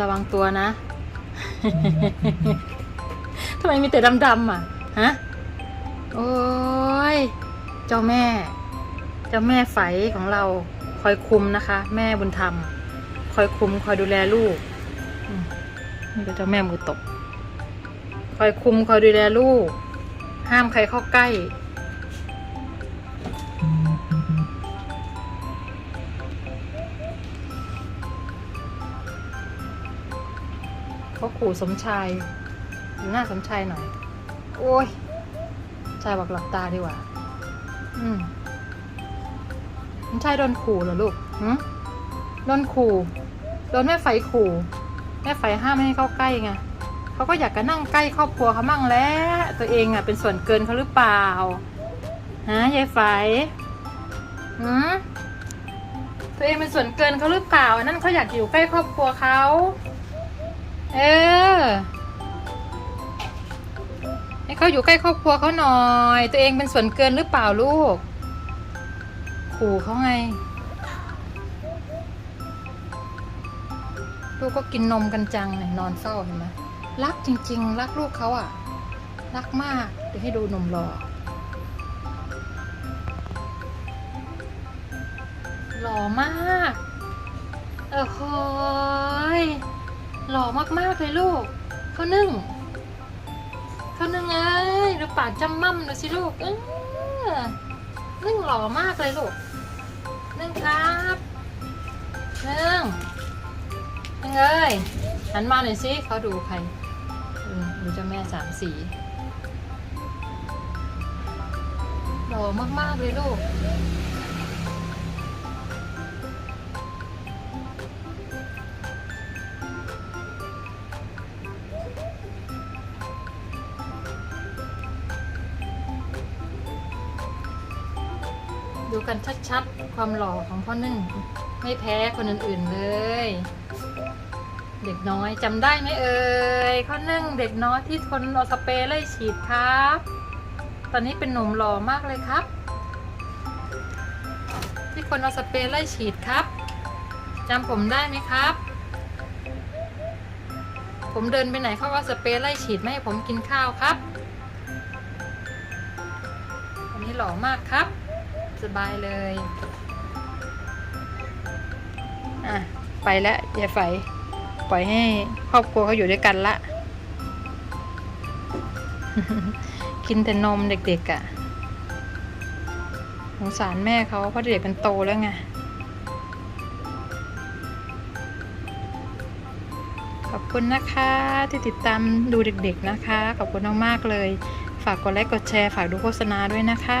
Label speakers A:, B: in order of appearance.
A: ระวังตัวนะ ทำไมมีแต่ดำๆอะ ฮะ โอ้ย เจ้าแม่ เจ้าแม่ไฝของเราคอยคุมนะคะ แม่บุญธรรม คอยคุม คอยดูแลลูก นี่ก็เจ้าแม่มือตบคอยคุม คอยดูแลลูก ห้ามใครเข้าใกล้ เขาขู่สมชายดูหน้าสมชายหน่อย โอ้ย ชายบอกหลับตาดีกว่า อืมสมชายโดนขู่เหรอลูกหืมโดนขู่โดนแม่ไฟขู่แม่ไฟห้ามไม่ให้เข้าใกล้ไงเขาก็อยากจะนั่งใกล้ครอบครัวเขามั่งแล้ว ตัวเองอะเป็นส่วนเกินเขาหรือเปล่าฮะยายไฟหืมตัวเองเป็นส่วนเกินเขาหรือเปล่า นั่นเขาอยากอยู่ใกล้ครอบครัวเขา เออ ให้เขาอยู่ใกล้ครอบครัวเขาหน่อย ตัวเองเป็นส่วนเกินหรือเปล่าลูก ขู่เขาไง ลูกก็กินนมกันจังเลยนอนเฝ้าเห็นไหมรักจริง ๆ รักลูกเขาอะ รักมากเดี๋ยวให้ดูนมหล่อหล่อมาก มากๆเลยลูกเขานึ่งเขานึ่งเอ้ยดูปากจำมั่มดูสิลูกเออนึ่งหล่อมากเลยลูกนึ่งครับนึ่งนึ่งเอ้ยหันมาหน่อยสิเขาดูใครดูเจ้าแม่สามสีหล่อมากๆเลยลูก ดูกันชัดๆ ความหล่อของพ่อนึ่ง ไม่แพ้คนอื่นๆเลย เด็กน้อยจำได้ไหมเอ่ยข้อนึ่งเด็กน้อยที่ทนเอาสเปรย์ไล่ฉีดครับ ตอนนี้เป็นหนุ่มหล่อมากเลยครับ ที่คนเอาสเปรย์ไล่ฉีดครับจำผมได้ไหมครับ ผมเดินไปไหนเขาว่าสเปรย์ไล่ฉีดไม่ให้ผมกินข้าวครับ อันนี้หล่อมากครับ สบายเลย อะ ไปแล้วยายไฝปล่อยให้ครอบครัวเขาอยู่ด้วยกันละ กินแต่นมเด็กๆอะ่ะสงสารแม่เขาเพราะเด็กมันโตแล้วไงขอบคุณนะคะที่ติดตามดูเด็กๆนะคะ ขอบคุณมากๆเลย ฝากกดไลค์กดแชร์ ฝากดูโฆษณาด้วยนะคะ